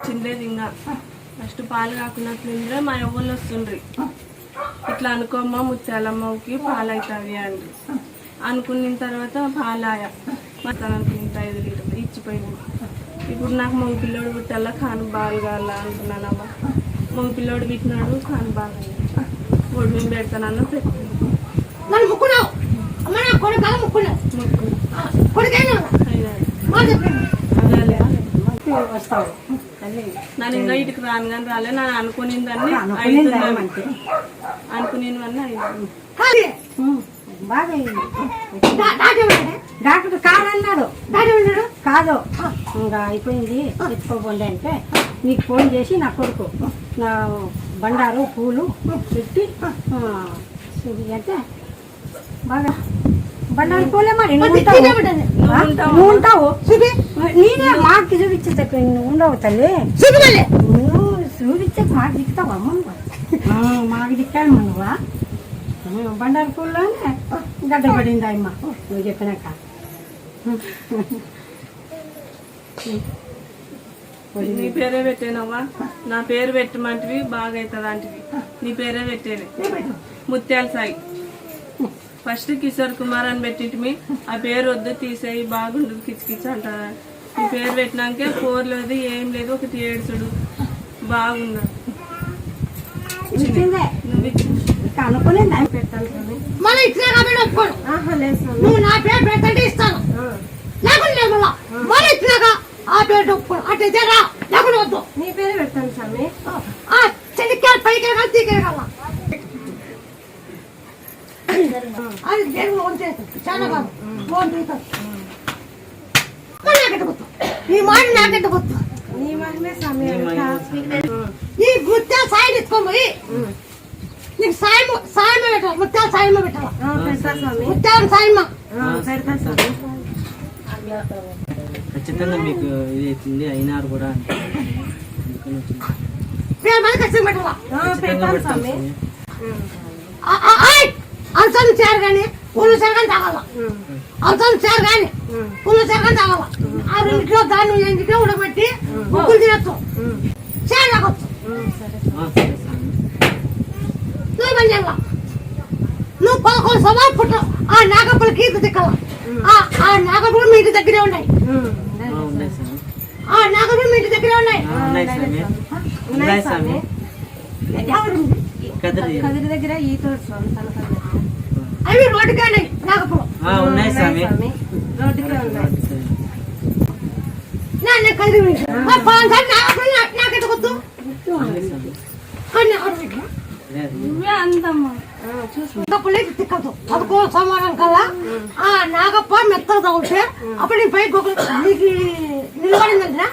చిన్నది ఇంకా. ఫస్ట్ పాలు కాకున్నట్లుండే మా ఎవరు వస్తుండ్రి. ఇట్లా అనుకోమ్మా ముత్యాలమ్మకి పాలు అవుతాయి అండి అనుకున్న తర్వాత పాలాయ. మొత్తం అనుకుంటా ఐదు లీటర్లు ఇచ్చిపోయింది ఇప్పుడు నాకు మగ పిల్లోడు పుట్టాల కాను బాగా కావాల అనుకున్నానమ్మా. మగ పిల్లోడు పెట్టినాడు కాను బాగా ఒడి పెడతానన్న పెట్టింది వస్తావు. నన్ను ఇంకా ఇటుకు రాను కానీ రాలే. నేను అనుకునిందన్నీ అనుకునేది అవుతుందని అంతే అనుకునేవన్నీ అయింది కాదు ఉమ్, బాగా అయింది. డా- డాక్టర్ కాదన్నాడు. డాక్టర్? కాదు. ఇంకా అయిపోయింది. ఎత్తుకోబండి అంటే నీకు ఫోన్ చేసి నా కొడుకు నా బండారు పూలు పెట్టి అంటే బాగా బండారు పూలే మరి నువ్వు మరి ఉంటావు. తినేమంటది. ఆ? ఉంటావు. నువ్వు ఉంటావు చూపి నేనే మాకు చూపించే నువ్వు ఉండవు తల్లి చూపి మళ్ళీ నువ్వు చూపించే మాకు దిక్కుతావా అమ్మ మాకు దిక్కాడు నువ్వా బండారు పూల్లోనే గడ్డ పడింది అమ్మ నువ్వు చెప్పినాక నీ పేరే పెట్టేనవ్వా నా పేరు పెట్టమంటివి బాగా అవుతుంది అంటివి నీ పేరే పెట్టేది ముత్యాల సాయి ఫస్ట్ కిషోర్ కుమార్ అని పెట్టింటిమి ఆ పేరు వద్దు తీసేయి బాగుండదు కిచకిచ అంటారా నీ పేరు పెట్టినాకే ఫోర్ లేదు ఏం లేదు ఒకటి ఏడుచుడు స్వామి. నువ్వు నా పేరు పెట్టంటే ఇస్తాను. లేకుండా లేదు మళ్ళా మళ్ళీ ఇచ్చినాక ఆ పేరు ఒప్పుకోను అట్లయితే రా లేకుండా వద్దు నీ పేరే పెడతాను స్వామి ఆ చెల్లికాయలు పైకి ఎరగాలి తీకి ఎరగాల అది దేవుడు లోన్ చేస్తాడు చాలా మళ్ళీ నాకెట్ట గుర్తు ఈ మాట నీ మహిమే స్వామి ఈ ముత్యాల సాయం ఎత్తుకోబోయి నీకు సాయం సాయం పెట్టాలి ముత్యాల సాయం పెట్టాలి స్వామి ముత్యాల సాయమ్మ స్వామి ఖచ్చితంగా మీకు ఇది అవుతుంది అయినారు కూడా అని. అలసలు చేరు కానీ చేరు కానీ తాగాల. అలసలు చేరు కానీ చేరు కానీ తాగాల. ఆ రెండు కిలో దాన్ని ఎనిమిది కిలో ఉడకబెట్టి ముగ్గులు తినచ్చు చేరు తాగొచ్చు. నువ్వు పని చేయాల? నువ్వు పదకొండు సవాలు పుట్ట ఆ నాగప్పుల కీర్తి దిక్కల ఆ నాగపులు మీ ఇంటి దగ్గరే ఉన్నాయి. ఆ, ఉన్నాయి స్వామి. ఆ నాగపులు మీ ఇంటి దగ్గరే ఉన్నాయి? కదిరి దగ్గర ఈతోడు స్వామి తనక అవి రోడ్డుకే ఉన్నాయి నాగపులు ఆ, ఉన్నాయి స్వామి. రోడ్డుకే ఉన్నాయి. నా కదిరి పలానా నాగపులు నాకెట్టు కొద్దు. కానీ లేదు. నువ్వే అందమ్మా. తిక్కదు. పదకొండు సమానం కల్లా ఆ నాగప్ప మెత్తగా తగులితే అప్పుడు నీ పై గొగ్గులు నీకు నిలబడిందంటే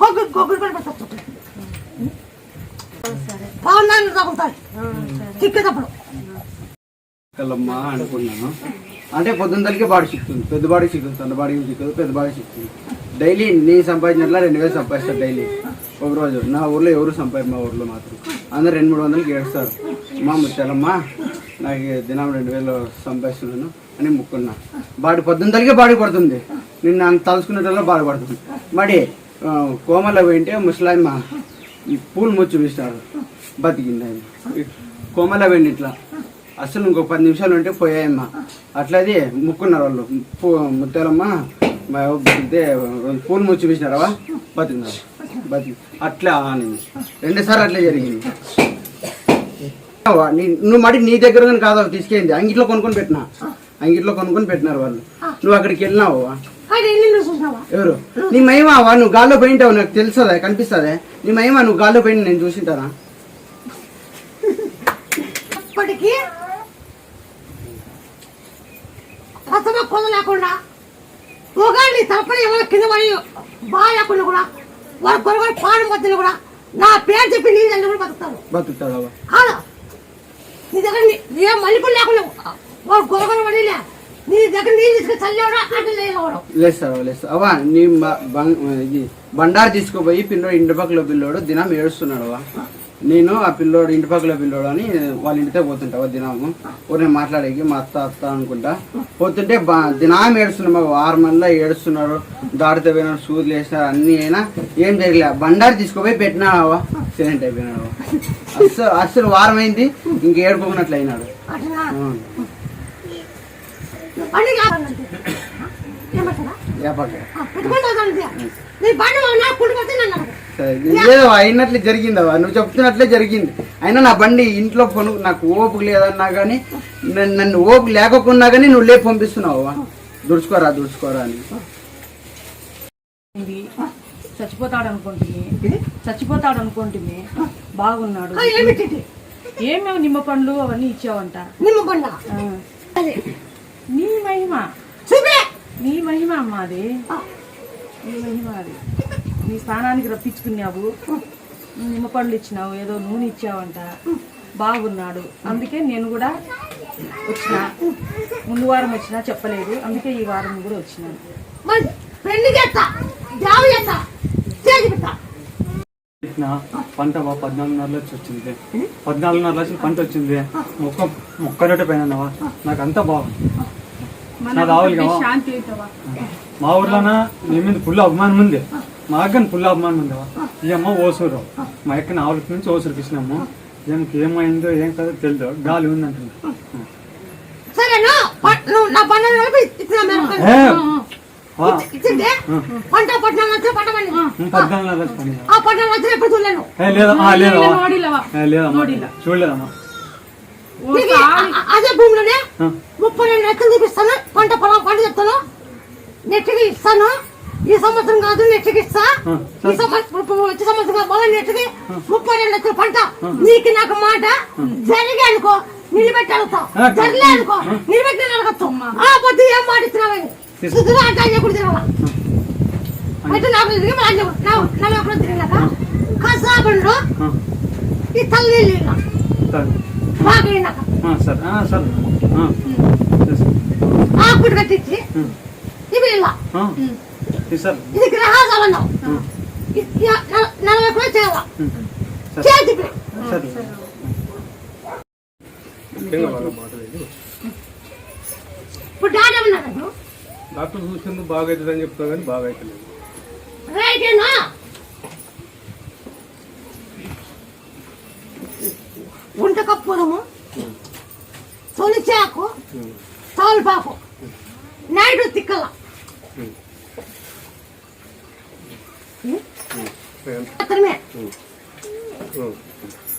గొగ్గులు గొగ్గులు పడి పడుతుంది పవనాన్ని తగులుతాయి. తిక్కేటప్పుడు. కలమ్మా అనుకున్నాను. అంటే పొద్దున్నలకే బాడీ చిక్కుతుంది పెద్ద బాడీ చిక్కుతుంది సన్న బాడీ చిక్కదు పెద్ద బాడీ చిక్కుతుంది డైలీ నేను సంపాదించినట్ల రెండు వేలు సంపాదిస్తాను డైలీ. ఒక రోజు. నా ఊర్లో ఎవరు సంపాది మా ఊర్లో మాత్రం. అందరు రెండు మూడు వందలకి ఏడుస్తారు. మా ముచ్చాలమ్మా నాకు దినం రెండు వేలు సంపాదిస్తున్నాను అని ముక్కున్నా. బాడీ పొద్దున్నలకే బాడీ పడుతుంది. నిన్ను అంత తలుచుకునేటల్లో బాడీ పడుతుంది. మరి ఆ, పోయింటే ముసలాయమ్మ ఈ పూలు ముచ్చు వేసినారు. బతికింది ఆయన. కోమల పోయింది ఇట్లా. అసలు ఇంకో పది నిమిషాలు ఉంటే పోయాయమ్మ. అట్లది ముక్కున్నారు వాళ్ళు. పూ ముత్యాలమ్మ మా ఎవరు బతికితే రెండు పూలు ముచ్చి వేసినారవా బతికినారు. బతికి అట్లా ఆనింది రెండుసార్లు అట్లే జరిగింది. నువ్వు మడి నీ దగ్గర కానీ కాదు తీసుకెళ్ళింది. అంగిట్లో కొనుక్కొని పెట్టినా. అంగిట్లో కొనుక్కొని పెట్టినారు వాళ్ళు. నువ్వు అక్కడికి వెళ్ళినావు? ఎవరు? నీ మహిమా నువ్వు గాల్లో పోయింటావు? నాకు తెలుసదా కనిపిస్తుందా? నీ మహిమా నువ్వు గాల్లో పోయి నేను చూసింటానా? ఇప్పటికీ రసమ కొన లేకుండా ఒకటి తరపున ఎవరు కింద పడి బాగా లేకుండా కూడా వాడు కొరగొని పాడం మధ్యలో కూడా నా పేరు చెప్పి నీ దగ్గర కూడా బతుకుతాను బతుకుతాడవా కాదా. నీ దగ్గర నీ- ఏ మలుపులు లేకుండా వాడు గొరగొర పడిలే. నీ దగ్గర నీళ్ళు తీసుకుని చల్లేవడం అటు లేవడం లేస్తావా లేస్తా అవా నీ బ- బం- ఇది బండారు తీసుకుపోయి పిల్లోడు ఇంటి పక్కల పిల్లోడు దినం ఏడుస్తున్నాడు నేను ఆ పిల్లోడు ఇంటి పక్కల పిల్లోడు అని వాళ్ళ ఇంటితో పోతుంటా ఓ దినాము. ఊరిని మాట్లాడేకి మా అత్త అత్త అనుకుంటా. పోతుంటే బా దినాం ఏడుస్తున్నాడు మా ఆరు మందిలో ఏడుస్తున్నారు దాడితే పోయినారు సూదులు వేసినారు అన్ని అయినా ఏం జరగలే. బండారు తీసుకుపోయి పెట్టినావా? సిలెంట్ అయిపోయినాడు. అస్సలు అస్సలు వారం అయింది ఇంక ఏడుకోకున్నట్లు అయినాడు. అట్లా ఆ, ఏదో అయినట్లు జరిగింది అవ్వ. నువ్వు చెప్తున్నట్లే జరిగింది. అయినా నా బండి ఇంట్లో కొను నాకు ఓపు లేదన్నా కానీ నన్ను ఓపు లేకుండా కానీ నువ్వు లేపు పంపిస్తున్నావు అవ్వ. దుడుచుకోరా దుడుచుకోరా అని. చచ్చిపోతాడు అనుకుంటుంది చచ్చిపోతాడు అనుకుంటుంది బాగున్నాడు. ఏమేమి నిమ్మ పండ్లు అవన్నీ ఇచ్చావంట? నిమ్మ పండ్ల నీ మహిమ. నీ మహిమ అమ్మ అది. నీ మహిమ అది. నీ స్థానానికి రప్పించుకున్నావు. నిమ్మ పండ్లు ఇచ్చినావు ఏదో నూనె ఇచ్చావంట. బాగున్నాడు. అందుకే నేను కూడా వచ్చిన. ముందు వారం వచ్చినా చెప్పలేదు. అందుకే ఈ వారం కూడా వచ్చినాను పంట బా పద్నాలుగున్నర లక్షలు వచ్చింది. పద్నాలుగున్నర లక్షలు పంట వచ్చింది. మొక్క మొక్క రొట్టె పైన నాకు అంతా బాగుంది అవుతావా? మా ఊర్లోన? నీ మీద ఫుల్ అభిమానం ఉంది. మా అగ్గన పుల్ల అవమానం ఉందా ఈ అమ్మ ఓసూరు. మా అక్కన ఆవులకి నుంచి ఓసూరు ఇచ్చినాము ఈమెకి ఏమైందో ఏం కదా తెలియదు గాలి ఉందంటున్నా సరేనా నా పంట ఆ ఎప్పుడు చూడలేను. చూడలేదమ్మా. అదే భూమిలోనే ముప్పై రెండు లక్షలు చూపిస్తాను పంట పొలం పంట చెప్తాను. నెట్టికి ఇస్తాను. ఈ సంవత్సరం కాదు నెట్కి ఇస్తా ఈ సంవత్సరం వచ్చే సంవత్సరం మళ్ళీ నెట్కి ముప్పై రెండు లక్షల పంట. నీకు నాకు మాట. జరిగే అనుకో నిలబెట్టి అడుగుతా జరలే అనుకో నిలబెట్టి అడగచ్చు ఆ పొద్దు ఏం మాట ఇస్తున్నావని సుధుగా అంటే ఆయన ఎప్పుడు తిరగాల అయితే నాకు తిరిగి మళ్ళీ ఆయన ఎప్పుడు- నా- నన్ను ఎప్పుడు తిరిగినాక కసాబండ్లో ఆ, ఈ తల్లి బాగా అయినాక. ఆకుడు కట్టించి ఇవి ఇలా ఇది గ్రహాలు అన్నావు నలభై కూడా చేయాల? చేతి సరే ఇప్పుడు డాడీ ఉన్నాడు డాక్టర్ చూసేందుకు బాగా అవుతుందని చెప్తాను కానీ బాగా అవుతలేదు రైటేనా గుంట కప్పుదము తొలిచాకు తోలుపాకు నైట్ తిక్కల మాత్రమే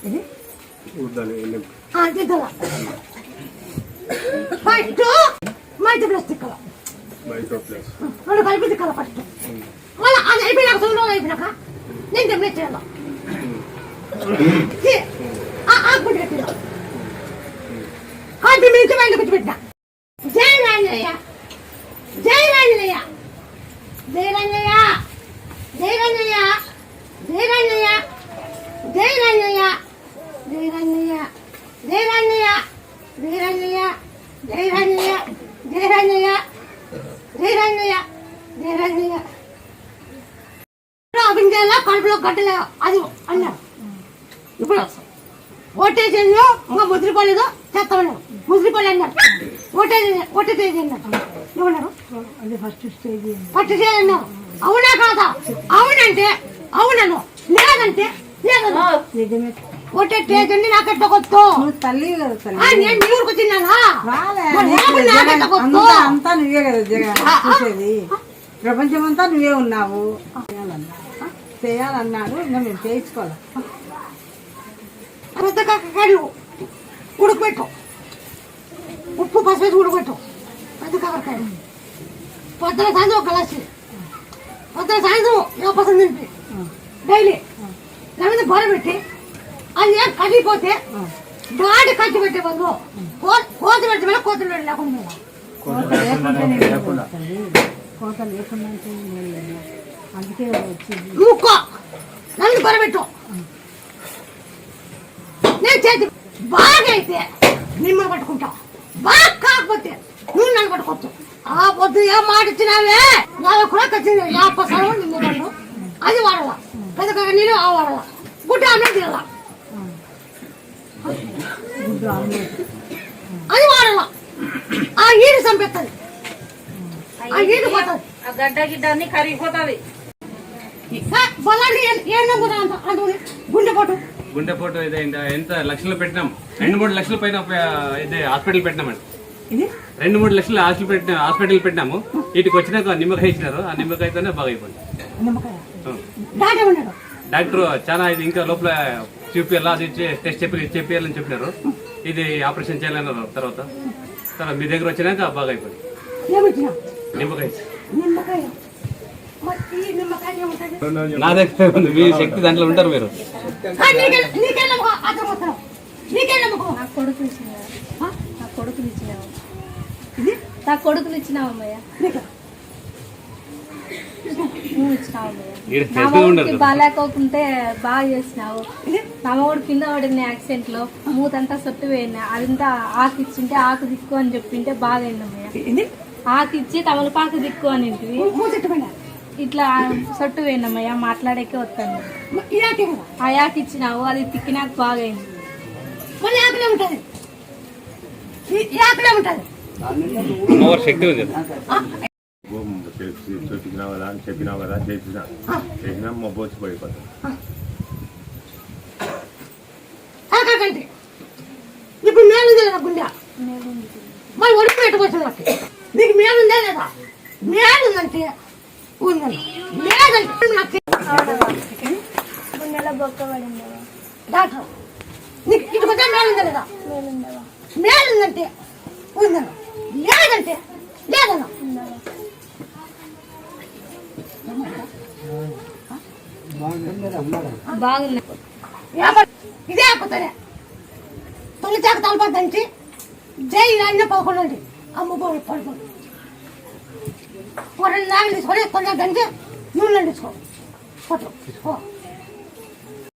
ఇది వద్దాలి ఆ, తిక్కల ఫస్ట్ మైతి ప్లస్ తిక్కల మైక్రో ప్లేస్ రెండు కలిపి తిక్కల ఫస్ట్ మళ్ళీ అది అయిపోయినాక రోజులు అయిపోయినాక నేను తెమ్మే చేయాల ఆకుకుంటే కట్టిన కాంతి మించి వచ్చి పెట్టిన జై రాంజనేయ జై రాంజనేయ జై రాంజనేయ జై రాంజనేయ జై రాంజనేయ జై ధీరంజయ ధీరంజయ ధీరంజయ ఆపించాలా కడుపులో గడ్డలే అది అన్నాడు ఇప్పుడు ఓటేసేను ఇంకా ముద్రపోలేదు చేస్తామన్నాడు. ముద్రపోలే అన్నాడు. ఓటేసి ఓటేసేది అన్నాడు. ఏమన్నారు? ఫస్ట్ స్టేజ్ ఫస్ట్ అవునా కాదా? అవునంటే అవునను. లేదంటే లేదను. కొత్త నువ్వు తల్లి కదా తల్లి. నేను మీ ఊరికి అంతా నువ్వే కదా జగన్. చూసేది. ప్రపంచం అంతా నువ్వే ఉన్నావు. చేయాలన్నా. చేయాలన్నాడు ఇంకా మేము చేయించుకోవాలి? కాకరకాయలు ఉడకబెట్టు. ఉప్పు పసుపు ఉడకబెట్టు. పెద్ద కాకరకాయలు పొద్దున సాయంత్రం ఒక గ్లాసు. పొద్దున సాయంత్రం ఏ తింపి డైలీ. లేకపోతే బొర పెట్టి. అది ఏం కదిలిపోతే దాడి కట్టి పెట్టే బదులు కోత పెడితే మేడం కోతలు పెట్టి లేకుండా. కోత లేకుండా నేను. అందుకే వచ్చింది ముక్కో నన్ను బొరబెట్టు నేను చేతి బాగా అయితే నిమ్మ పట్టుకుంటా. బాగా కాకపోతే నువ్వు నన్ను పట్టుకోవచ్చు ఆ పొద్దు ఏం మాట ఇచ్చినావే? నాకు కూడా ఖచ్చితంగా సరం నిమ్మ పండు అది వాడాల. పెద్ద నీళ్ళు ఆ వాడాల. గుడ్డ అన్నం తినాల. అది వాడాల. ఆ ఈడు చంపేస్తుంది ఆ ఈడు పోతుంది. ఆ గడ్డ గిడ్డ అన్ని కరిగిపోతుంది. ఏ అంత గుండెపోటు గుండెపోటు ఇదే ఇంత ఎంత లక్షలు పెట్టినాం? రెండు మూడు లక్షల పైన ఇదే హాస్పిటల్ పెట్టినామండి ఇది? రెండు మూడు లక్షలు హాస్పిటల్ పెట్టిన హాస్పిటల్ పెట్టినాము. వీటికి వచ్చినాక నిమ్మకాయ ఇచ్చినారు. ఆ నిమ్మకాయతోనే బాగా అయిపోయింది. డాక్టర్ చాలా ఇది ఇంకా లోపల చూపియాలా అది చే- టెస్ట్ చెప్పి చెప్పియాలని చెప్పినారు. ఇది ఆపరేషన్ చేయాలన్నారు తర్వాత. తర్వాత మీ దగ్గర వచ్చినాక బాగా అయిపోయింది. నిమ్మకాయ. నా దగ్గర ఉంది. మీ శక్తి దాంట్లో ఉంటారు మీరు. కొడుకులు ఇచ్చినావు? ఆ? నా కొడుకులు ఇచ్చినావు? ఇది? నా కొడుకులు ఇచ్చినావు అమ్మయ్య? నువ్వు ఇచ్చినావు. బాగాలేకోకుంటే బాగా చేసినావు. నా మొగుడు కింద పడింది యాక్సిడెంట్లో మూతంతా సొట్టు పోయింది. అదంతా ఆకు ఇచ్చింటే ఆకు దిక్కు అని చెప్పింటే బాగా అయిందమ్మయ్య ఆకు ఇచ్చి తమలపాకు దిక్కు అని ఇట్లా సొట్టు పోయిందమ్మయ్య మాట్లాడేకే వస్తాను ఆ యాకి ఇచ్చినావు. అది తిక్కినాక బాగా అయింది. అమ్మవారి శక్తి ఉంది. చూపించినావు కదా అని చెప్పినావు కదా చేసినా చేసినా మా బోసి పడిపోతుంది ఆకండి ఇప్పుడు మేలుంది లేదా గుండె? మరి ఒడికి పెట్టుకోవచ్చు నాకు? నీకు మేలుందే లేదా? మేలుందంటే ఉందండి మేలంటే నాకు? గుండెలో బొక్క డాక్టర్ నీకు ఇటు కొంచెం మేలుందా లేదా? మేలుందంటే ఉందన్న. లేదంటే లేదన్న. బాగుంది ఏమ- ఇదే అయిపోతానే తొలి చాక తలపద్దంచి జై రాజ్య పదకొండండి అమ్మ పోయి పడుకోండి ఒక రెండు నాగలు తీసుకొని కొంచెం గంజి నూనె తీసుకో కొట్టు